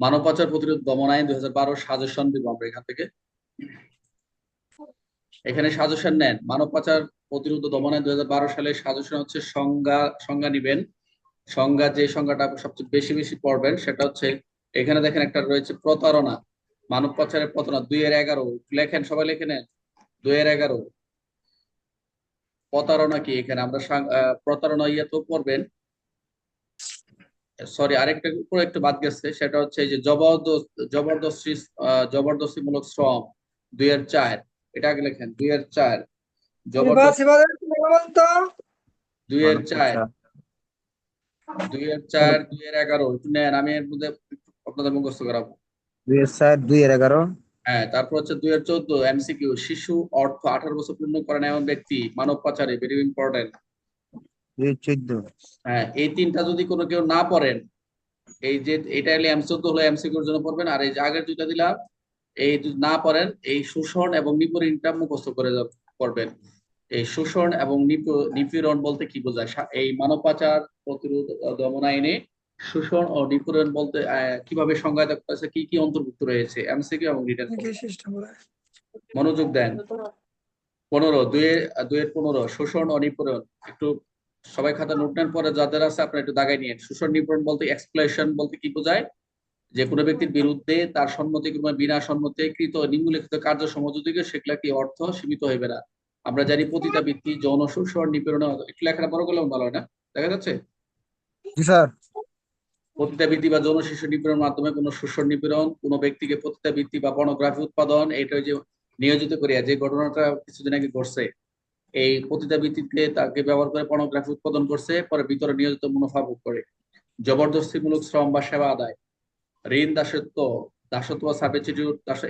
মানব পাচার প্রতিরোধ দমন আইন দুই হাজার বারো সাজেশন দিব আমরা এখান থেকে। এখানে সাজেশন নেন। মানব পাচার প্রতিরোধ দমন আইন দুই হাজার বারো সালে সাজেশন হচ্ছে সংজ্ঞা সংজ্ঞা নিবেন। সংজ্ঞা যে সংজ্ঞাটা সবচেয়ে বেশি বেশি পড়বেন সেটা হচ্ছে, এখানে দেখেন একটা রয়েছে প্রতারণা মানব পাচারের প্রতারণা, দুই এর এগারো। লেখেন, সবাই লেখে নেন। দুই এর এগারো। প্রতারণা কি? এখানে আমরা প্রতারণা ইয়ে তো পড়বেন। সরি আরেকটা উপরে একটু বাদ গেছে সেটা হচ্ছে এই যে জবরদস্ত জবরদস্তি আহ, জবরদস্তিমূলক শ্রম দুই এর চার। এটা আগে লেখেন দুই এর চার দুই এর চার দুই এর চার। দুই এর এগারো। একটু নেন আমি এর মধ্যে আপনাদের মুখস্থ করাবো। দুই এর সাত দুই এর এগারো। হ্যাঁ তারপর হচ্ছে দুই এর চোদ্দ এমসিকিউ। শিশু অর্থ আঠারো বছর পূর্ণ করেন এমন ব্যক্তি মানব পাচারে ভেরি ইম্পর্টেন্ট দুই এর চোদ্দ হ্যাঁ এই তিনটা যদি কোনো কেউ না পড়েন এই যে এটা হলে এম চোদ্দ হলো এমসিকিউর জন্য পড়বেন আর এই যে আগের দুইটা দিলাম এই যদি না পড়েন এই শোষণ এবং নিপীড়নটা মুখস্থ করে পড়বেন। এই শোষণ এবং নিপীড়ন বলতে কি বোঝায়? এই মানব পাচার প্রতিরোধ দমন আইনে শোষণ ও নিপীড়ন বলতে কীভাবে সংজ্ঞায়িত করেছে কি কি অন্তর্ভুক্ত রয়েছে? এমসিকিউ এবং রিটেন মনোযোগ দেন। পনেরো দুইয়ের দুইয়ের পনেরো শোষণ ও নিপীড়ন। একটু সবাই খাতা নোট নেন পরে যাদের আছে আপনারা একটু দাগাই নিয়ে শোষণ নিপীড়ন বলতে এক্সপ্লেশন বলতে কি বোঝায়? যে কোনো ব্যক্তির বিরুদ্ধে তার সম্মতি কিংবা বিনা সম্মতি কৃত নিম্নলিখিত কার্য সমযোজিকে সেগুলা কি অর্থ সীমিত হইবে না? আমরা জানি পতিতা বৃত্তি যৌন শোষণ নিপীড়ন একটু লেখাটা বড় করলেও ভালো হয় না? দেখা যাচ্ছে? স্যার। পতিতাবৃত্তি বা যৌন শিশু নিপীড়নের মাধ্যমে কোনো শোষণ নিপীড়ন কোনো ব্যক্তিকে পতিতাবৃত্তি বা পর্নোগ্রাফি উৎপাদন এটা ওই যে নিয়োজিত করিয়া যে ঘটনাটা কিছুদিন আগে ঘটছে এই পতিতাবৃত্তিতে তাকে ব্যবহার করে পর্নোগ্রাফি উৎপাদন করছে, পরে ভিতরে নিয়োজিত মুনাফা ভোগ করে। জবরদস্তিমূলক শ্রম বা সেবা আদায়, ঋণ, দাসত্ব দাসত্ব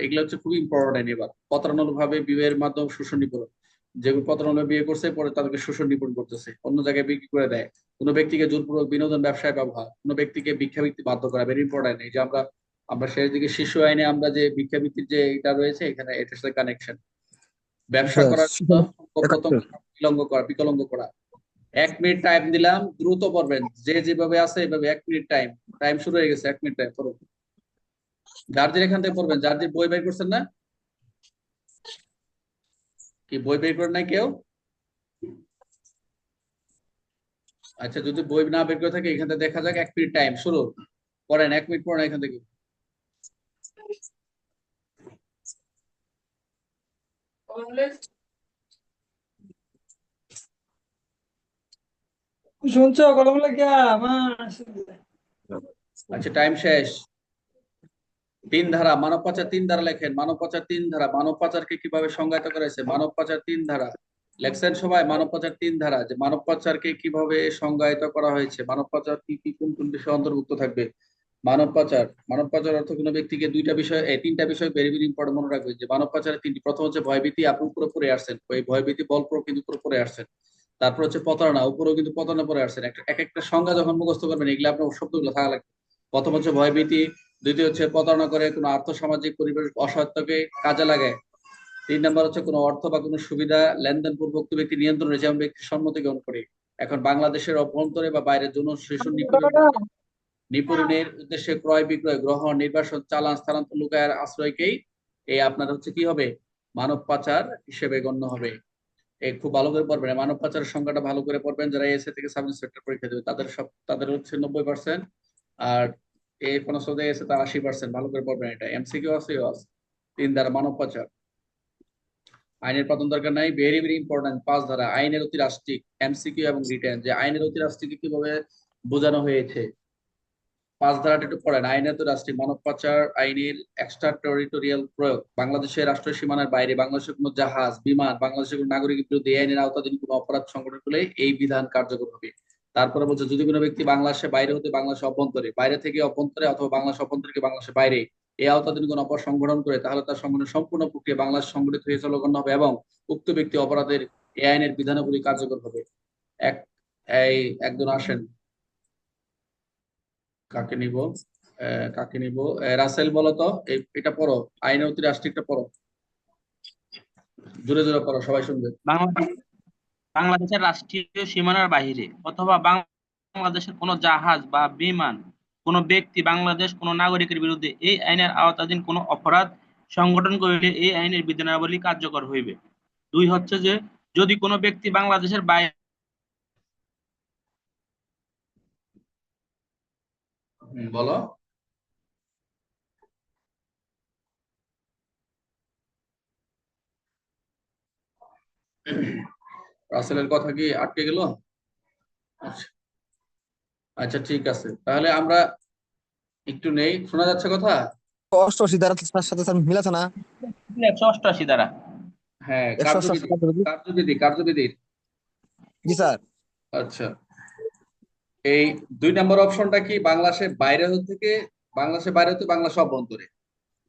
এগুলো হচ্ছে খুবই ইম্পর্টেন্ট এবার প্রতারণামূলক ভাবে বিয়ের মাধ্যমে শোষণ নিপীড়ন যেগুলো প্রতারণা বিয়ে করছে, পরে তাদেরকে শোষণ নিপীড়ন করতেছে। অন্য জায়গায় বিক্রি করে দেয়। কোনো ব্যক্তিকে জোরপূর্বক বিনোদন ব্যবসায় ব্যবহার, কোনো ব্যক্তিকে ভিক্ষাবৃত্তি বাধ্য করা ভেরি ইম্পর্টেন্ট এই যে আমরা আমরা শেষ দিকে শিশু আইনে আমরা যে ভিক্ষাবৃত্তির যে এটা রয়েছে, এখানে এটার সাথে কানেকশন ব্যবসা করার জন্য পতঙ্গ করা বিকলঙ্গ করা। এক মিনিট টাইম দিলাম দ্রুত পড়বেন যে যেভাবে আছে এভাবে এক মিনিট টাইম টাইম শুরু হয়ে গেছে এক মিনিট টাইম পড়ুন জার্জির এখান থেকে পড়বেন জার্জির বই বের করছেন না? কি বই বের করেন নাই কেউ? আচ্ছা যদি বই না বের করে থাকে এখান থেকে দেখা যাক এক মিনিট টাইম শুরু। পড়েন এক মিনিট পড়েন এখান থেকে। শুনছো? কলম লেখা আমার আচ্ছা টাইম শেষ। তিন ধারা, মানব পাচার তিন ধারা লেখেন। মানব পাচার তিন ধারা। মানব পাচারকে কীভাবে সংজ্ঞায়িত করেছে মানব পাচার তিন ধারা। লেখছেন সবাই, মানব পাচার তিন ধারা। যে মানব পাচারকে কীভাবে সংজ্ঞায়িত করা হয়েছে? মানব পাচার কি কি, কোন কোন বিষয় অন্তর্ভুক্ত থাকবে? মানব পাচার মানব পাচার অর্থ কোনো ব্যক্তিকে দুইটা বিষয়, এই তিনটা বিষয় ভেরি ভেরি ইম্পর্টেন্ট মনে রাখবে যে মানব পাচারের তিনটি, প্রথম হচ্ছে ভয়ভীতি, আপনি উপরে পড়ে আসছেন, ওই ভয়ভীতি বল প্রয়োগ কিন্তু উপরে পড়ে আসছেন। তারপর হচ্ছে প্রতারণা, উপরেও কিন্তু প্রতারণা পড়ে আসছেন। একটা এক একটা সংজ্ঞা যখন মুখস্থ করবেন, এগুলো আপনার শব্দগুলো থাকা লাগবে। প্রথম হচ্ছে ভয়ভীতি, দ্বিতীয় হচ্ছে প্রতারণা করে কোনো আর্থসামাজিক পরিবেশ অসহায়তাকে কাজে লাগায়। তিন নম্বর হচ্ছে কোনো অর্থ বা কোনো সুবিধা লেনদেন পূর্বক ব্যক্তি নিয়ন্ত্রণ রয়েছে এমন ব্যক্তির সম্মতি গ্রহণ করে। এখন বাংলাদেশের অভ্যন্তরে বা বাইরে জন্য শিশু নিপীড়ন নিপীড়নের উদ্দেশ্যে ক্রয় বিক্রয় গ্রহণ নির্বাসন, চালান, স্থানান্তর, লুকায়ের আশ্রয়কেই এই আপনার হচ্ছে কি হবে? মানব পাচার হিসেবে গণ্য হবে। এই খুব ভালো করে পড়বেন। মানব পাচারের সংখ্যাটা ভালো করে পড়বেন যারা এসএ থেকে সাব ইন্সপেক্টর পরীক্ষা দেবে, তাদের সব, তাদের হচ্ছে নব্বই পার্সেন্ট আর এই কোনো সদে এসে তার আশি পার্সেন্ট ভালো করে পড়বেন এটা। এমসিকিউ আছে আছে। তিন ধারা মানব পাচার। আইনের প্রথম দরকার নাই। ভেরি ভেরি ইম্পর্টেন্ট পাঁচ ধারা। আইনের অতি রাষ্ট্রিক এমসিকিউ এবং রিটেন যে আইনের অতি রাষ্ট্রিক কীভাবে বোঝানো হয়েছে? পাঁচ ধারাটা একটু পড়েন। আইনের তো রাষ্ট্রীয় মানব পাচার আইনের এক্সট্রা টেরিটোরিয়াল প্রয়োগ। বাংলাদেশের রাষ্ট্রীয় সীমানার বাইরে বাংলাদেশের কোনো জাহাজ, বিমান, বাংলাদেশের কোনো নাগরিকের বিরুদ্ধে এই আইনের আওতাধীন কোনো অপরাধ সংগঠন করলে এই বিধান কার্যকর হবে। তারপরে বলছে, যদি কোনো ব্যক্তি বাংলাদেশের বাইরে হতে বাংলাদেশের অভ্যন্তরে, বাইরে থেকে অভ্যন্তরে অথবা বাংলাদেশ অভ্যন্তরে থেকে বাংলাদেশের বাইরে এই আওতাধীন কোনো অপরাধ সংগঠন করে, তাহলে তার সংগঠনের সম্পূর্ণ প্রক্রিয়া বাংলাদেশ সংগঠিত হয়ে চলগণ্য হবে এবং উক্ত ব্যক্তি অপরাধের এই আইনের বিধানাবলী কার্যকর হবে। এক, এই, একজন আসেন। কাকে নিব? কাকে নিব? রাসেল বলো তো, এই, এটা পড়ো আইনের অতি রাষ্ট্রিকটা পড়ো। জোরে জোরে পড়ো, সবাই শুনবে। বাংলাদেশের রাষ্ট্রীয় সীমানার বাহিরে অথবা বাংলাদেশের কোনো জাহাজ বা বিমান, কোনো ব্যক্তি, বাংলাদেশ কোনো নাগরিকের বিরুদ্ধে এই আইনের আওতাধীন কোনো অপরাধ সংগঠন করিলে এই আইনের বিধানাবলী কার্যকর হইবে। দুই হচ্ছে যে, যদি কোনো ব্যক্তি বাংলাদেশের বাইরে বলো। রাসেলের কথা কি আটকে গেল? আচ্ছা। আচ্ছা ঠিক আছে। তাহলে আমরা একটু নেই। শোনা যাচ্ছে কথা? অষ্টআশি দ্বারা তার সাথে তার মিল না? একশো অষ্টআশি দ্বারা। হ্যাঁ কার্যবিধি কার্যবিধি কার্যবিধির। জি স্যার। আচ্ছা। এই দুই নম্বর অপশনটা কি? বাংলাদেশের বাইরে থেকে বাংলাদেশের বাইরে হতে বাংলাদেশ অভ্যন্তরে।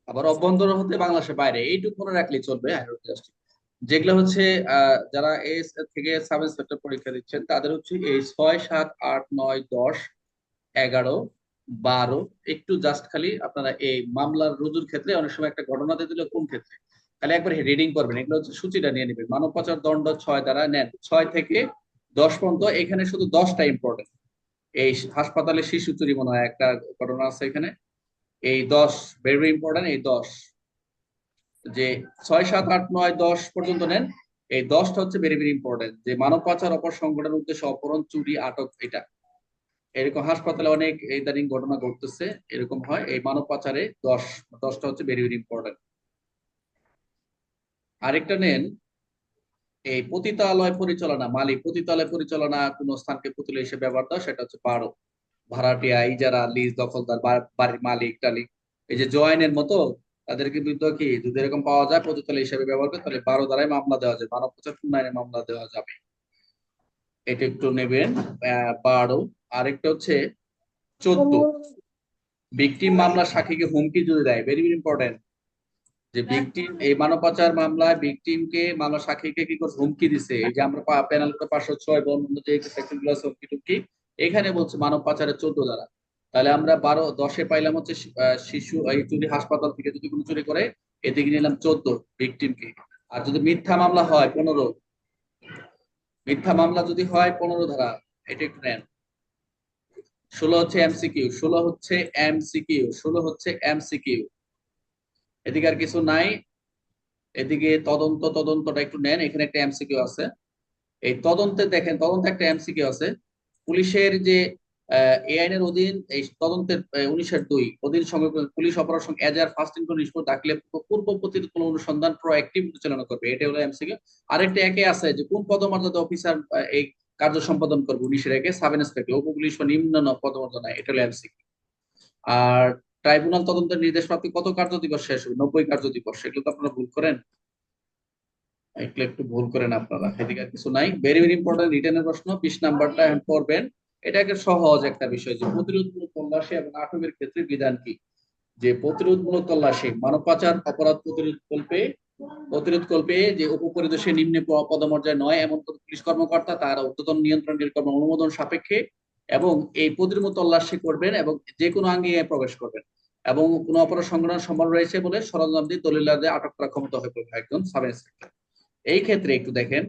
আবার অভ্যন্তরে হতে বাংলাদেশের বাইরে। এইটুকু মনে রাখলেই চলবে হ্যাঁ, যেগুলো হচ্ছে যারা এস থেকে সাব ইন্সপেক্টর পরীক্ষা দিচ্ছেন তাদের হচ্ছে এই ছয় সাত আট নয় দশ এগারো বারো একটু জাস্ট খালি আপনারা এই মামলার রুজুর ক্ষেত্রে অনেক সময় একটা ঘটনা দিয়ে দিলে কোন ক্ষেত্রে? তাহলে একবার রিডিং করবেন এগুলো হচ্ছে সূচিটা নিয়ে নেবেন। মানব পাচার দণ্ড ছয় দ্বারা নেন। ছয় থেকে দশ পর্যন্ত এখানে শুধু দশটা ইম্পর্টেন্ট এই হাসপাতালে শিশু চুরি মনে হয়, একটা ঘটনা আছে এখানে। এই দশ ভেরি ইম্পর্টেন্ট এই দশ। যে ছয়, সাত, আট, নয়, দশ পর্যন্ত নেন, এই দশটা হচ্ছে ভেরি ভেরি ইম্পর্টেন্ট যে মানব পাচার অপর সংগঠনের উদ্দেশ্যে অপহরণ, চুরি, আটক, এটা। এরকম হাসপাতালে অনেক ইদানিং ঘটনা ঘটতেছে, এরকম হয়। এই মানব পাচারে দশ, দশটা হচ্ছে ভেরি ভেরি ইম্পর্টেন্ট আরেকটা নেন এই পতিতালয় পরিচালনা মালিক পতিতালয় পরিচালনা কোন স্থানকে পুতুলে হিসেবে ব্যবহার দেওয়া সেটা হচ্ছে বারো ভাড়াটিয়া ইজারা লিজ দখলদার বাড়ির মালিক টালিক। এই যে জয়েনের মতো তাদেরকে বিরুদ্ধে কি যদি এরকম পাওয়া যায় পতিতালয় হিসেবে ব্যবহার করে তাহলে বারো দ্বারাই মামলা দেওয়া যায় মানব পাচার উন্নয়নে মামলা দেওয়া যাবে। এটা একটু নেবেন আহ, বারো। আরেকটা হচ্ছে চোদ্দ। ভিকটিম মামলা সাক্ষীকে হুমকি যদি দেয় ভেরি ভেরি ইম্পর্টেন্ট যে ভিকটিম এই মানব পাচার মামলায় ভিকটিমকে মামলা সাক্ষীকে কি করে হুমকি দিছে? এই যে আমরা প্যানেল করে পাঁচশো ছয় বন যে সেকশনগুলো আছে হুমকি টুমকি এখানে বলছে মানব পাচারের চোদ্দ দ্বারা তাহলে আমরা বারো দশে পাইলাম হচ্ছে শিশু এই চুরি হাসপাতাল থেকে যদি কোনো চুরি করে এদিকে নিলাম চোদ্দ ভিকটিমকে আর যদি মিথ্যা মামলা হয় পনেরো। মিথ্যা মামলা যদি হয় পনেরো ধারা। এটা একটু নেন। ষোলো হচ্ছে এমসিকিউ ষোলো হচ্ছে এমসিকিউ ষোলো হচ্ছে এমসিকিউ এদিকে আর কিছু নাই। এদিকে তদন্ত, তদন্তটা একটু নেন, এখানে একটা এমসিকিউ আছে। এই তদন্তে দেখেন, তদন্তে একটা এমসিকিউ আছে। পুলিশের যে এই আইনের অধীন এই তদন্তের উনিশের দুই, অধীন পুলিশ সঙ্গে এজার ফার্স্ট ইনকম রিপোর্ট দাখিলে পূর্ব পতিত কোনো অনুসন্ধান প্রোঅ্যাক্টিভ পরিচালনা করবে। এটা হলো এমসিকিউ আরেকটা একে আছে যে, কোন পদমর্যাদা অফিসার এই কার্য সম্পাদন করবে উনিশের একে? সাব ইন্সপেক্টর, উপপুলিশ বা নিম্ন পদমর্যাদা এটা হলো এমসিকিউ আর ট্রাইব্যুনাল তদন্তের নির্দেশ প্রাপ্তি কত কার্য দিবস শেষ হবে? নব্বই কার্য দিবস। সেগুলো তো আপনারা ভুল করেন। এগুলো একটু ভুল করেন আপনারা। এদিকে কিছু নাই। ভেরি ভেরি ইম্পর্টেন্ট রিটেনের প্রশ্ন। বিশ নাম্বারটা করবেন এটা একটা সহজ একটা বিষয় যে প্রতিরোধমূলক তল্লাশি এবং আটকের ক্ষেত্রে বিধান কি? যে প্রতিরোধমূলক তল্লাশি মানব পাচার অপরাধ প্রতিরোধ কল্পে প্রতিরোধ কল্পে যে উপপরিদর্শী নিম্ন পদমর্যায় নয়, এমন কোন পুলিশ কর্মকর্তা, তার উদ্যতন নিয়ন্ত্রণ নির্গম অনুমোদন সাপেক্ষে এবং এই প্রতিরোধ তল্লাশি করবেন এবং যে কোনো আঙ্গিকে প্রবেশ করবেন। এবং কোনো অপরাধ সংগঠন সম্মান রয়েছে বলে সরঞ্জাম দিয়ে দলিল দিয়ে আটক করার ক্ষমতা হয়ে পড়বে একজন সাব ইন্সপেক্টর। এই ক্ষেত্রে একটু দেখেন,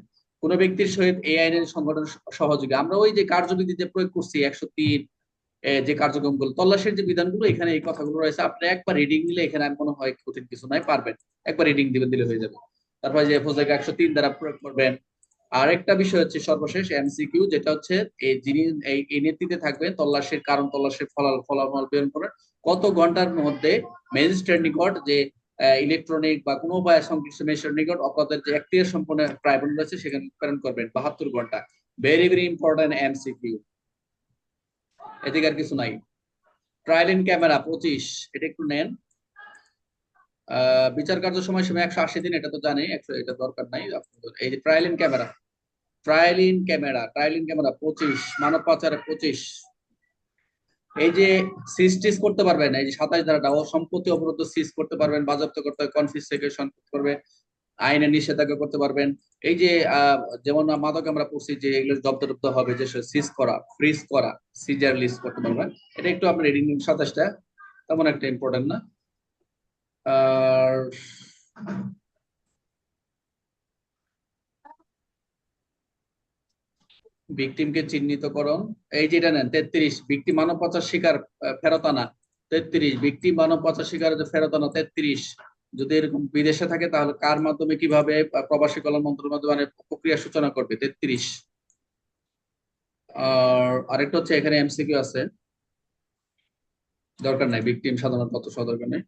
কোন ব্যক্তির সহিত এই আইনের সংগঠন সহযোগী। আমরা ওই যে কার্যবিধিতে প্রয়োগ করছি একশো তিন যে কার্যক্রমগুলো, তল্লাশির যে বিধানগুলো, এখানে এই কথাগুলো রয়েছে। আপনি একবার রিডিং নিলে এখানে আর মনে হয় কঠিন কিছু নাই, পারবেন। একবার রিডিং দিবেন, দিলে হয়ে যাবে। তারপরে যে ফোজাকে একশো তিন দ্বারা প্রয়োগ করবেন আর একটা বিষয় হচ্ছে সর্বশেষ এমসিকিউ যেটা হচ্ছে এই যিনি এই নেতৃত্বে থাকবেন, তল্লাশির কারণ, তল্লাশির ফলাফল ফলাফল প্রেরণ করেন কত ঘণ্টার মধ্যে ম্যাজিস্ট্রেট নিকট যে ইলেকট্রনিক বা কোনো উপায় সংশ্লিষ্ট ম্যাজিস্ট্রেট নিকট অপরাধের যে এখতিয়ার সম্পন্ন ট্রাইব্যুনাল আছে সেখানে প্রেরণ করবেন বাহাত্তর ঘণ্টা। ভেরি ভেরি ইম্পর্টেন্ট এমসিকিউ এদিকে আর কিছু নাই। ট্রায়াল ইন ক্যামেরা পঁচিশ। এটা একটু নেন। বিচার কার্য সময় সময় একশো আশি দিন, এটা তো জানি, একশো, এটা দরকার নাই। এই যে trial in camera trial in camera trial in camera পঁচিশ, মানব পাচারে পঁচিশ। এই যে সিজ করতে পারবেন, এই যে সাতাশ ধারাটা, ও সম্পত্তি অবরুদ্ধ সিজ করতে পারবেন বাজেয়াপ্ত করতে হবে কনফিসকেশন করবে আইনে নিষেধাজ্ঞা করতে পারবেন। এই যে যেমন মাদক আমরা পড়ছি যে এগুলো জব্দ টব্দ হবে, যে সিজ করা ফ্রিজ করা সিজার লিস্ট করতে পারবেন এটা একটু আপনার রিডিং সাতাশটা, তেমন একটা ইম্পর্টেন্ট না। আর ভিকটিমকে চিহ্নিতকরণ এই যেটা নেন, তেত্রিশ ভিকটিম মানব পাচার শিকার ফেরত আনা। তেত্রিশ ভিকটিম মানব পাচার শিকার ফেরত আনা, তেত্রিশ। যদি এরকম বিদেশে থাকে, তাহলে কার মাধ্যমে, কীভাবে প্রবাসী কল্যাণ মন্ত্রণালয়ের মাধ্যমে প্রক্রিয়া সূচনা করবে? তেত্রিশ। আর আরেকটা হচ্ছে এখানে এমসিকিউ আছে। দরকার নাই ভিকটিম সাধারণত অত সহ দরকার নেই।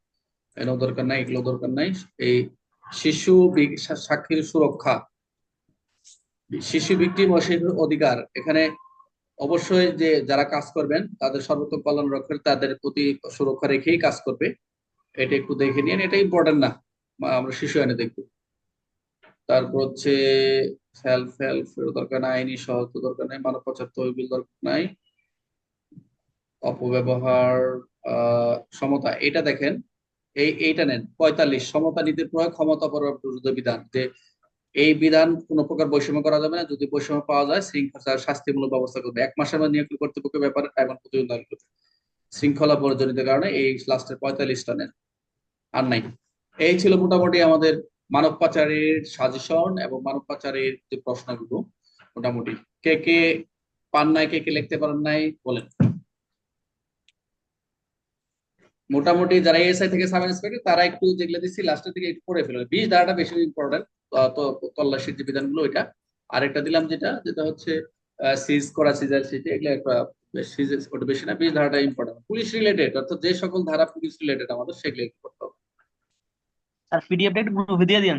এটাও দরকার নাই, এগুলো দরকার নাই। এই শিশু সাক্ষীর সুরক্ষা, শিশু ও শিশুর অধিকার। এখানে অবশ্যই যে যারা কাজ করবেন, তাদের সর্বোত্তম কল্যাণ রক্ষার, তাদের প্রতি সুরক্ষা রেখেই কাজ করবে। এটা একটু দেখে নিন, এটা ইম্পর্টেন্ট না। আমরা শিশু এনে দেখব। তারপর হচ্ছে সেলফ হেল্প দরকার নাই, আইনি সহায়তা দরকার নাই, মানব পাচার তহবিল দরকার নাই, অপব্যবহার সমতা, এটা দেখেন। এই, এইটা নেন। পঁয়তাল্লিশ, সমতা নীতির প্রয়োগ, ক্ষমতা বিরুদ্ধ বিধান, যে এই বিধান কোনো প্রকার বৈষম্য করা যাবে না। যদি বৈষম্য পাওয়া যায়, শৃঙ্খলা শাস্তিমূলক ব্যবস্থা করবে। এক মাসের মধ্যে নিয়োগ কর্তৃপক্ষের ব্যাপারে দাখিল করবে। শৃঙ্খলা পরিজনিত কারণে এই লাস্টের পঁয়তাল্লিশটা নেন। আর নাই। এই ছিল মোটামুটি আমাদের মানব পাচারের সাজেশন এবং মানব পাচারের যে প্রশ্নগুলো, মোটামুটি। কে কে পান নাই, কে কে লিখতে পারেন নাই, বলেন। মোটামুটি যারা এসআই থেকে সাব ইন্সপেক্টর, তারা একটু যেগুলো দিচ্ছি লাস্টের দিকে একটু পড়ে ফেলবে বিশ ধারাটা বেশি ইম্পর্টেন্ট তল্লাশির যে বিধানগুলো ওইটা। আরেকটা দিলাম যেটা যেটা হচ্ছে সিজ করা সিজার সিটি, এগুলো একটা ওটা বেশি না, বিশ ধারাটা ইম্পর্টেন্ট পুলিশ রিলেটেড অর্থাৎ যে সকল ধারা পুলিশ রিলেটেড আমাদের, সেগুলো করতে হবে। স্যার পিডিএফ গ্রুপে দিয়ে দিন